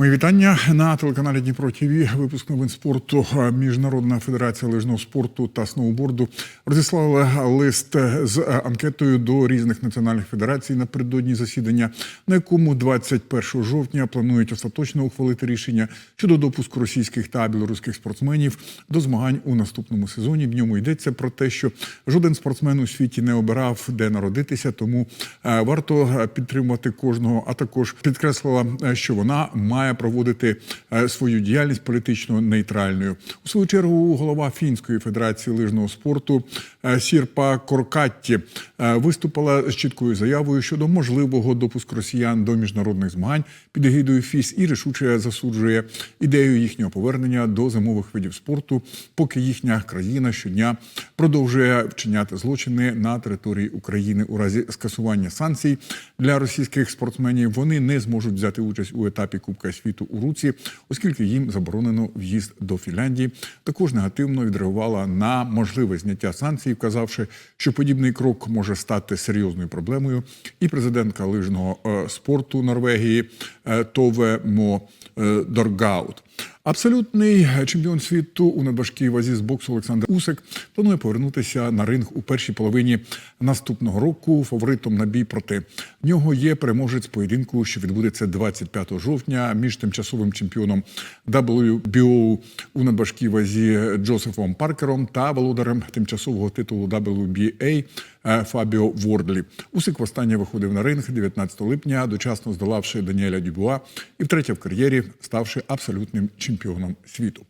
Мої вітання на телеканалі Дніпро ТВ. Випуск новин спорту. Міжнародна федерація лижного спорту та сноуборду розіслала лист з анкетою до різних національних федерацій напередодні засідання, на якому 21 жовтня планують остаточно ухвалити рішення щодо допуску російських та білоруських спортсменів до змагань у наступному сезоні. В ньому йдеться про те, що жоден спортсмен у світі не обирав, де народитися, тому е, варто підтримувати кожного. А також підкреслила, е, що вона має проводити е, свою діяльність політично нейтральною. У свою чергу голова фінської федерації лижного спорту е, Сірпа Коркатті е, виступила з чіткою заявою щодо можливого допуску росіян до міжнародних змагань під егідою ФІС і рішуче засуджує ідею їхнього повернення до зимових видів спорту, поки їхня країна щодня продовжує вчиняти злочини на території України у разі скасування санкцій для російських спортсменів. Вони не зможуть взяти участь у етапі Кубка світу у Руці, оскільки їм заборонено в'їзд до Фінляндії. Також негативно відреагувала на можливе зняття санкцій, вказавши, що подібний крок може стати серйозною проблемою. І президентка лижного е, спорту Норвегії е, Тове Мо е, Доргаут. Абсолютний чемпіон світу у надважкій вазі з боксу Олександр Усик планує повернутися на ринг у першій половині наступного року. Фаворитом на бій проти нього є переможець поєдинку, що відбудеться 25 жовтня між тимчасовим чемпіоном WBO у надважкій вазі Джозефом Паркером та володарем тимчасового титулу WBA Фабіо Вордлі. Усик востаннє виходив на ринг 19 липня, дочасно здолавши Даніеля Дюбуа і втретє в кар'єрі, ставши абсолютним чемпіоном світу.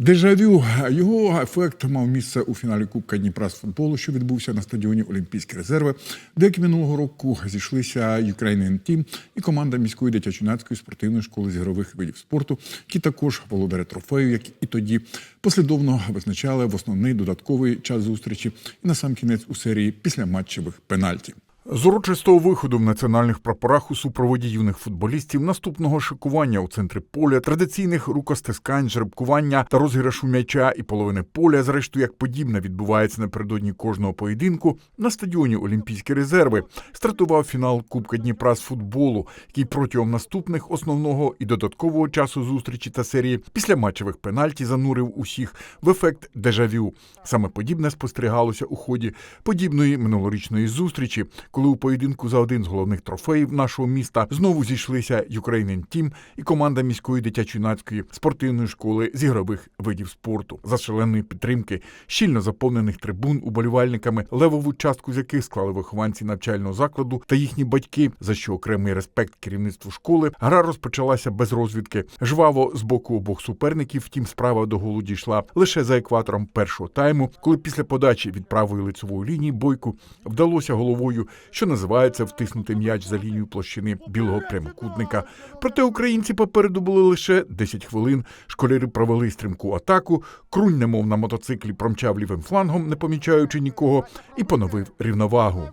Дежавю його ефект мав місце у фіналі Кубка Дніпра з футболу, що відбувся на стадіоні Олімпійські резерви, де як минулого року зійшлися Ukrainian Team і команда міської дитячо-юнацької спортивної школи з ігрових видів спорту, які також володарі трофею, як і тоді послідовно визначали в основний додатковий час зустрічі і на сам кінець у серії після матчевих пенальті. З урочистого виходу в національних прапорах у супроводі юних футболістів наступного шикування у центрі поля, традиційних рукостискань, жеребкування та розіграшу м'яча і половини поля, зрештою, як подібне відбувається напередодні кожного поєдинку, на стадіоні Олімпійські резерви стартував фінал Кубка Дніпра з футболу, який протягом наступних основного і додаткового часу зустрічі та серії після матчевих пенальті занурив усіх в ефект дежавю. Саме подібне спостерігалося у ході подібної минулорічної зустрічі коли у поєдинку за один з головних трофеїв нашого міста знову зійшлися Ukrainian Team і команда міської дитячо-юнацької спортивної школи з ігрових видів спорту за шаленої підтримки, щільно заповнених трибун уболівальниками, левову частку з яких склали вихованці навчального закладу та їхні батьки, за що окремий респект керівництву школи. Гра розпочалася без розвідки. Жваво з боку обох суперників. Втім, справа до голу дійшла лише за екватором першого тайму, коли після подачі від правої лицевої лінії бойку вдалося головою що називається втиснути м'яч за лінію площини білого прямокутника. Проте українці попереду були лише 10 хвилин. Школяри провели стрімку атаку. Крунь, немов на мотоциклі, промчав лівим флангом, не помічаючи нікого, і поновив рівновагу.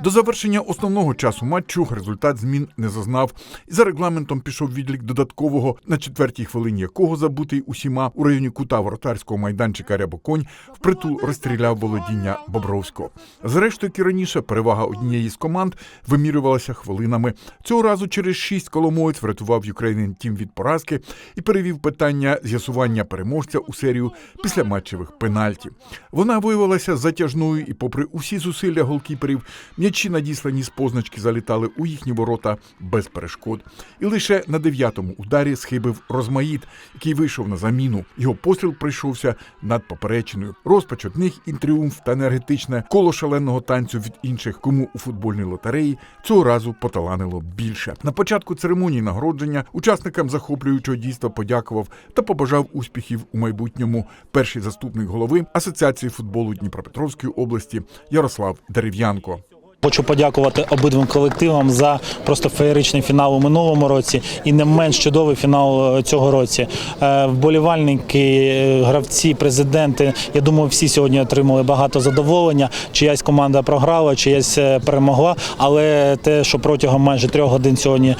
До завершення основного часу матчу результат змін не зазнав. І за регламентом пішов відлік додаткового, на четвертій хвилині якого забутий усіма у районі кута воротарського майданчика Рябоконь впритул розстріляв володіння Бобровського. Зрештою, як і раніше, перевага однієї з команд вимірювалася хвилинами. Цього разу через шість коломоєць врятував Ukrainian Team від поразки і перевів питання з'ясування переможця у серію після матчевих пенальтів. Вона виявилася затяжною, і, попри усі зусилля голкіперів, м'ячі надіслані з позначки залітали у їхні ворота без перешкод. І лише на дев'ятому ударі схибив Розмаїд, який вийшов на заміну. Його постріл прийшовся над поперечиною. Розпач одних і тріумф та енергетичне коло шаленого танцю від інших, кому у футбольній лотереї цього разу поталанило більше. На початку церемонії нагородження учасникам захоплюючого дійства подякував та побажав успіхів у майбутньому. Перший заступник голови Асоціації футболу Дніпропетровської області Ярослав Дерев'янко. Хочу подякувати обидвим колективам за просто феєричний фінал у минулому році і не менш чудовий фінал е, цього році. Е, Вболівальники, е, гравці, президенти. Я думаю, всі сьогодні отримали багато задоволення. Чиясь команда програла, чиясь перемогла. Але те, що протягом майже трьох годин сьогодні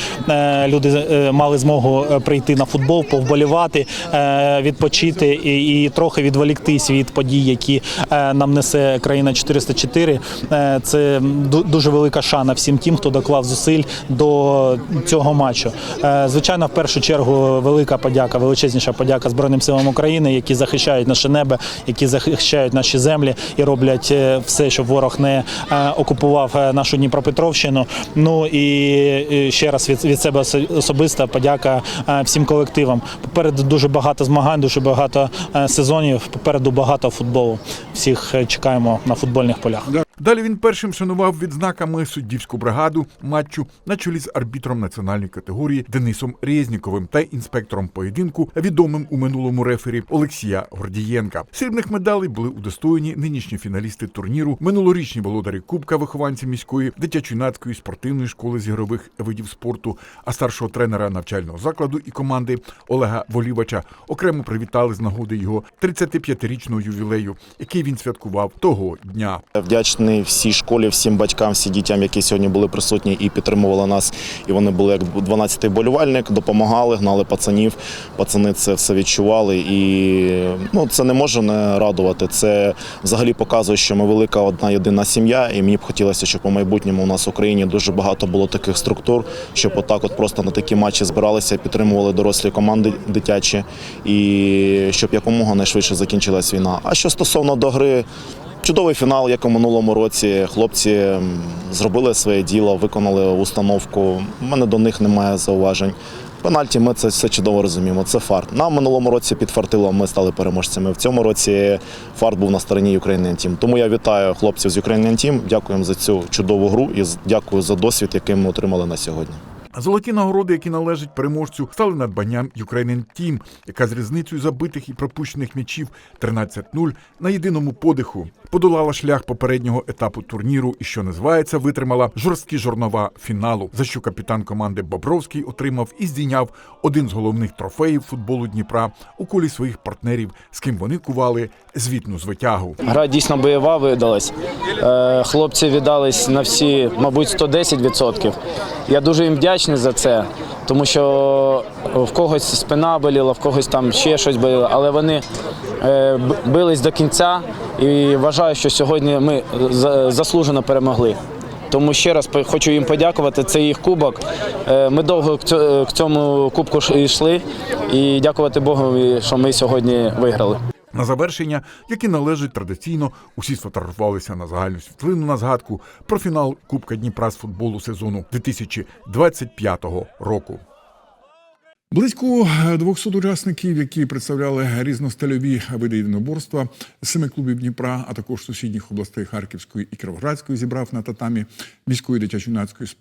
люди мали змогу прийти на футбол, повболівати, відпочити і, трохи відволіктись від подій, які нам несе країна 404, е, це дуже велика шана всім тим, хто доклав зусиль до цього матчу. Е, Звичайно, в першу чергу велика подяка, величезніша подяка Збройним силам України, які захищають наше небо, які захищають наші землі і роблять е, все, щоб ворог не е, окупував нашу Дніпропетровщину. Ну і ще раз від, від себе особиста подяка всім колективам. Попереду дуже багато змагань, дуже багато сезонів. Попереду багато футболу. Всіх чекаємо на футбольних полях. Далі він першим шанував відзнаками суддівську бригаду матчу на чолі з арбітром національної категорії Денисом Резніковим та інспектором поєдинку, відомим у минулому рефері Олексія Гордієнка. Срібних медалей були удостоєні нинішні фіналісти турніру, минулорічні володарі Кубка вихованці міської дитячо-юнацької спортивної школи з ігрових видів спорту, а старшого тренера навчального закладу і команди Олега Волівача окремо привітали з нагоди його 35-річного ювілею, який він святкував того дня. Вдячний всій школі, всім батькам, всім дітям, які сьогодні були присутні і підтримували нас. І вони були як 12-й болівальник, допомагали, гнали пацанів. Пацани це все відчували. І ну, це не може не радувати. Це взагалі показує, що ми велика одна єдина сім'я. І мені б хотілося, щоб у майбутньому у нас в Україні дуже багато було таких структур, щоб отак от просто на такі матчі збиралися, підтримували дорослі команди дитячі, і щоб якомога найшвидше закінчилась війна. А що стосовно до гри. Чудовий фінал, як у минулому році. Хлопці зробили своє діло, виконали установку. У мене до них немає зауважень. Пенальті, ми це все чудово розуміємо. Це фарт. Нам минулому році підфартило, ми стали переможцями. В цьому році фарт був на стороні Ukrainian Team. Тому я вітаю хлопців з Ukrainian Team. Дякуємо за цю чудову гру і дякую за досвід, який ми отримали на сьогодні. Золоті нагороди, які належать переможцю, стали надбанням Ukrainian Team, яка з різницею забитих і пропущених м'ячів 13-0 на єдиному подиху подолала шлях попереднього етапу турніру і, що називається, витримала жорсткі жорнова фіналу, за що капітан команди Бобровський отримав і здійняв один з головних трофеїв футболу Дніпра у колі своїх партнерів, з ким вони кували звітну звитягу. Гра дійсно бойова видалась. Е, Хлопці віддались на всі, мабуть, 110%. Я дуже їм вдячний за це, тому що в когось спина боліла, в когось там ще щось боліло, але вони е, бились до кінця і вважаю, що сьогодні ми заслужено перемогли. Тому ще раз хочу їм подякувати. Це їх кубок. Е, Ми довго к цьому кубку йшли. І дякувати Богу, що ми сьогодні виграли. На завершення, які належать традиційно, усі сфотографувалися на загальну світлину на згадку про фінал Кубка Дніпра з футболу сезону 2025 року. Близько 200 учасників, які представляли різностильові види єдиноборства семи клубів Дніпра, а також сусідніх областей Харківської і Кіровоградської, зібрав на татамі міської дитячо-юнацької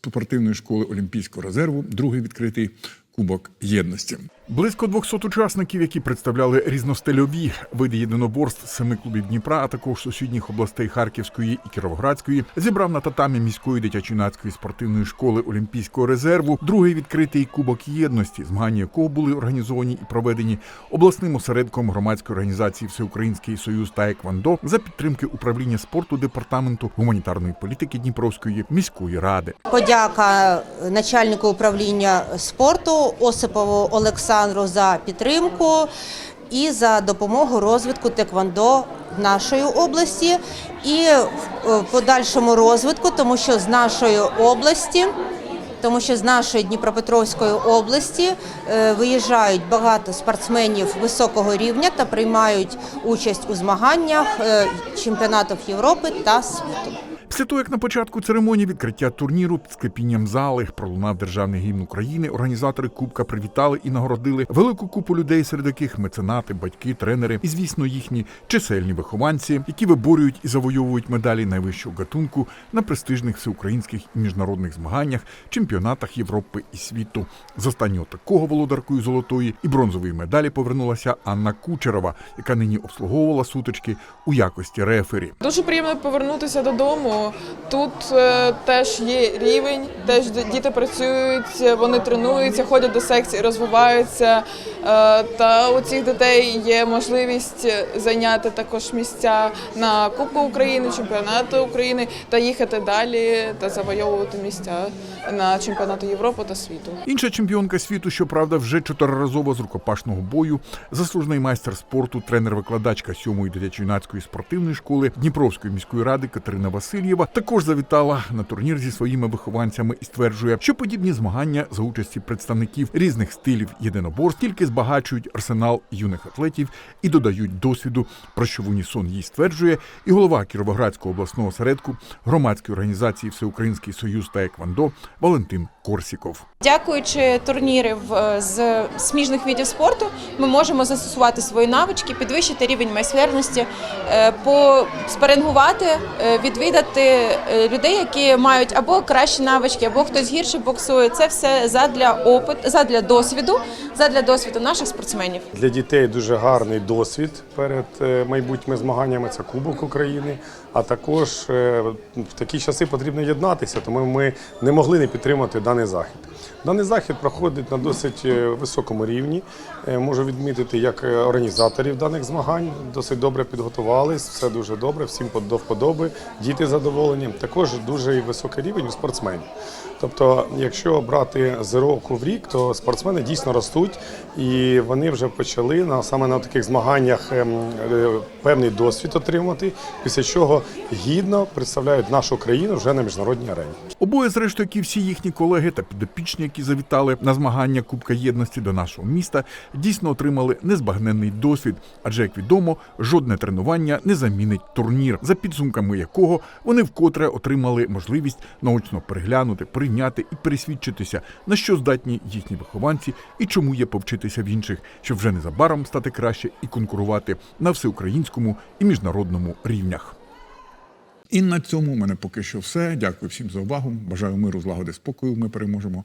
спортивної школи Олімпійського резерву другий відкритий Кубок єдності. Близько 200 учасників, які представляли різностильові види єдиноборств семи клубів Дніпра, а також сусідніх областей Харківської і Кіровоградської, зібрав на татамі міської дитячо-юнацької спортивної школи Олімпійського резерву другий відкритий Кубок єдності, змагання якого були організовані і проведені обласним осередком громадської організації Всеукраїнський Союз та Еквандо за підтримки управління спорту департаменту гуманітарної політики Дніпровської міської ради. Подяка начальнику управління спорту Осипову Олександру за підтримку і за допомогу розвитку теквондо нашої області і в подальшому розвитку, тому що з нашої області. Тому що з нашої Дніпропетровської області е, виїжджають багато спортсменів високого рівня та приймають участь у змаганнях е, чемпіонатів Європи та світу. Після того, як на початку церемонії відкриття турніру під склепінням зали пролунав державний гімн України, організатори Кубка привітали і нагородили велику купу людей, серед яких меценати, батьки, тренери і, звісно, їхні чисельні вихованці, які виборюють і завойовують медалі найвищого гатунку на престижних всеукраїнських і міжнародних змаганнях, чемпіонатах Європи і світу. З останнього такого володаркою золотої і бронзової медалі повернулася Анна Кучерова, яка нині обслуговувала сутички у якості рефері. Дуже приємно повернутися додому. Тут е, теж є рівень, теж діти працюють, вони тренуються, ходять до секції, розвиваються. Е, та у цих дітей є можливість зайняти також місця на Кубку України, чемпіонату України та їхати далі та завойовувати місця на чемпіонати Європи та світу. Інша чемпіонка світу, щоправда, вже чотириразово з рукопашного бою, заслужений майстер спорту, тренер-викладачка 7-ї дитячо-юнацької спортивної школи Дніпровської міської ради Катерина Васильєва також завітала на турнір зі своїми вихованцями і стверджує, що подібні змагання за участі представників різних стилів єдиноборств тільки збагачують арсенал юних атлетів і додають досвіду, про що в унісон їй стверджує і голова Кіровоградського обласного осередку громадської організації Всеукраїнський союз та еквандо Валентин Корсіков. Дякуючи турнірів е, з сміжних видів спорту, ми можемо застосувати свої навички, підвищити рівень майстерності, е, поспарингувати, е, відвідати е, людей, які мають або кращі навички, або хтось гірше боксує. Це все задля опит, задля досвіду, задля досвіду наших спортсменів. Для дітей дуже гарний досвід перед е, майбутніми змаганнями. Це Кубок України. А також е, в такі часи потрібно єднатися, тому ми не могли не підтримати даний захід. Даний захід проходить на досить е, високому рівні. Е, Можу відмітити як е, організаторів даних змагань. Досить добре підготувались, все дуже добре, всім до вподоби, діти задоволені. Також дуже високий рівень у спортсменів. Тобто, якщо брати з року в рік, то спортсмени дійсно ростуть і вони вже почали на саме на таких змаганнях ем, певний досвід отримати, після чого гідно представляють нашу країну вже на міжнародній арені. Обоє, зрештою, як і всі їхні колеги та підопічні, які завітали на змагання Кубка єдності до нашого міста, дійсно отримали незбагненний досвід. Адже, як відомо, жодне тренування не замінить турнір, за підсумками якого вони вкотре отримали можливість наочно переглянути, прийняти і пересвідчитися, на що здатні їхні вихованці і чому є повчитися в інших, щоб вже незабаром стати краще і конкурувати на всеукраїнському і міжнародному рівнях. І на цьому у мене поки що все. Дякую всім за увагу. Бажаю миру, злагоди, спокою. Ми переможемо.